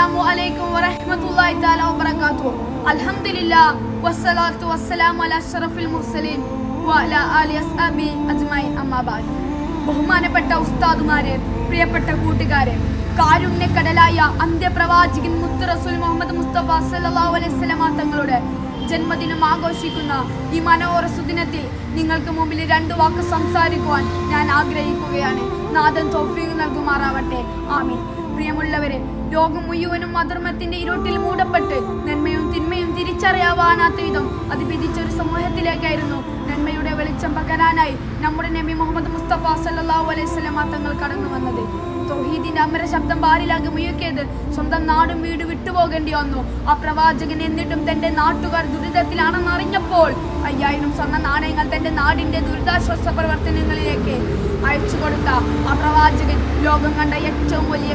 അസ്സലാമു അലൈക്കും വറഹ്മത്തുള്ളാഹി തആല വബറകാതുഹു. അൽഹംദുലില്ലാ വസ്സലാത്തു വസ്സലാമു അലാ അഷ്റഫിൽ മുർസലീൻ വഅലാ ആലി അസ്ഹാബി അജ്മഈൻ. അമ്മാ ബാദ്. ബഹുമാനപ്പെട്ട ഉസ്താദുമാരെ പ്രിയപ്പെട്ട കൂട്ടുകാരെ കാരുണ്യക്കടലായ അന്ത്യപ്രവാചകൻ മുത്ത് റസൂൽ മുഹമ്മദ് മുസ്തഫ സല്ലല്ലാഹു അലൈഹി വസല്ലമ തങ്ങളുടെ ജന്മദിനം ആഘോഷിക്കുന്ന ഈ മനോഹര സുദിനത്തിൽ നിങ്ങൾക്ക് മുമ്പിൽ രണ്ടു വാക്ക് സംസാരിക്കുവാൻ ഞാൻ ആഗ്രഹിക്കുകയാണ്. നാഥൻ തൗഫീഖ് നൽകുമാറാവട്ടെ. ആമീൻ. പ്രിയമുള്ളവരെ ലോകം മുഴുവനും അധർമ്മത്തിന്റെ ഇരുട്ടിൽ മൂടപ്പെട്ട് നന്മയും തിന്മയും തിരിച്ചറിയാവാനാത്ത വിധം അത് വിധിച്ച ഒരു സമൂഹത്തിലേക്കായിരുന്നു നന്മയുടെ വെളിച്ചം പകരാനായി നമ്മുടെ നബി മുഹമ്മദ് മുസ്തഫ സല്ലല്ലാഹു അലൈഹി വസല്ലമ തങ്ങൾ കടന്നു വന്നത്. തൗഹീദിന്റെ അമര ശബ്ദം ബാരിലാകെ മുയക്കിയത് സ്വന്തം നാടും വീട് വിട്ടുപോകേണ്ടി വന്നു. ആ പ്രവാചകൻ എന്നിട്ടും തന്റെ നാട്ടുകാർ ദുരിതത്തിലാണെന്ന് അറിഞ്ഞപ്പോൾ അയ്യായിരം സ്വർണ നാണയങ്ങൾ തന്റെ നാടിന്റെ ദുരിതാശ്വാസ പ്രവർത്തനങ്ങളിലേക്ക് അയച്ചു കൊടുത്ത ആ പ്രവാചകൻ ലോകം കണ്ട ഏറ്റവും വലിയ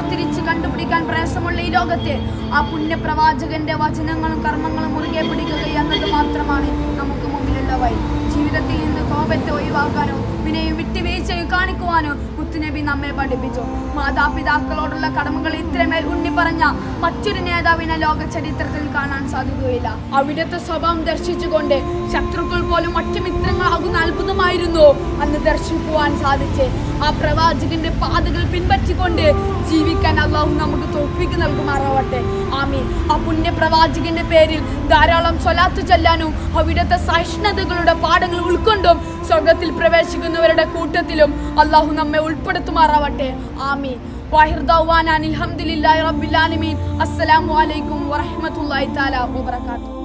വേർതിരിച്ച് കണ്ടുപിടിക്കാൻ പ്രയാസമുള്ള ഈ ലോകത്തെ ആ പുണ്യപ്രവാചകന്റെ വചനങ്ങളും കർമ്മങ്ങളും മുറുകെ പിടിക്കുക എന്നത് മാത്രമാണ് നമുക്ക് മുമ്പിലുള്ള വഴി ജീവിതത്തിൽ നിന്ന് കോപത്തെ ഒഴിവാക്കാനോ വിനയും വിട്ടുവീഴ്ചയും കാണിക്കുവാനോ കുത്തുനബി നമ്മെ പഠിപ്പിച്ചു. മാതാപിതാക്കളോടുള്ള കടമകൾ ഇത്രമേൽ ഉണ്ണി പറഞ്ഞ മറ്റൊരു നേതാവിനെ ലോക ചരിത്രത്തിൽ കാണാൻ സാധിക്കുകയില്ല അവിടുത്തെ സ്വഭാവം ദർശിച്ചുകൊണ്ട് ശത്രുക്കൾ പോലും മറ്റു മിത്രങ്ങളാകുന്ന അത്ഭുതമായിരുന്നു അന്ന് ദർശിക്കുവാൻ സാധിച്ച് ആ പ്രവാചകന്റെ പാതകൾ പിൻപറ്റിക്കൊണ്ട് ജീവിക്കാൻ അള്ളാഹു നമുക്ക് തോൽപ്പിക്ക് നൽകുമാറാവട്ടെ. ആമീൻ. ആ പുണ്യ പ്രവാചകന്റെ പേരിൽ ധാരാളം സ്വലാത്ത് ചെല്ലാനും അവിടുത്തെ സഹിഷ്ണുതകളുടെ പാഠങ്ങൾ ഉൾക്കൊണ്ടും സ്വർഗത്തിൽ പ്രവേശിക്കുന്നവരുടെ കൂട്ടത്തിലും അള്ളാഹു നമ്മെ ഉൾപ്പെടുത്തുമാറാവട്ടെ. ആമീൻ. വാഹിർ ദൗവാൻ അനിൽ ഹംദുലില്ലാഹി റബ്ബിൽ ആലമീൻ. അസ്സലാമു അലൈക്കും വറഹ്മത്തുള്ളാഹി തആല വബറകാതുഹു.